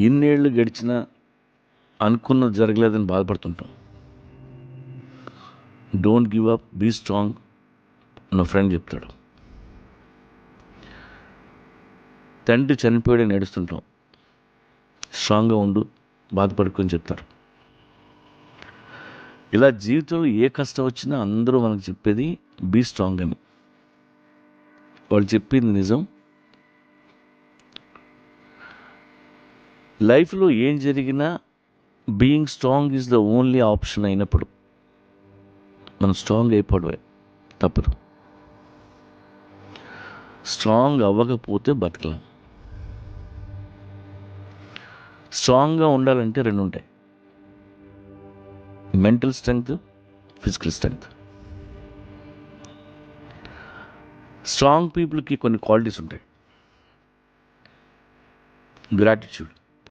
ఇన్నేళ్ళు గడిచినా అనుకున్నది జరగలేదని బాధపడుతుంటాం. Don't give up be strong నా ఫ్రెండ్ చెప్తాడు. తండ్రి చనిపోయాడని ఏడుస్తుంటాం. స్ట్రాంగ్గా ఉండు బాధపడుకొని చెప్తారు. ఇలా జీవితంలో ఏ కష్టం వచ్చినా అందరూ మనకు చెప్పేది బీ స్ట్రాంగ్ అని. వాళ్ళు చెప్పింది నిజం. లైఫ్లో ఏం జరిగినా being strong is the only option అయినప్పుడు మనం స్ట్రాంగ్ అయిపోవడమే తప్పదు. స్ట్రాంగ్ అవ్వకపోతే బతకలేం. స్ట్రాంగ్గా ఉండాలంటే రెండు ఉంటాయి. Mental strength physical strength strong పీపుల్కి కొన్ని క్వాలిటీస్ ఉంటాయి. గ్రాటిట్యూడ్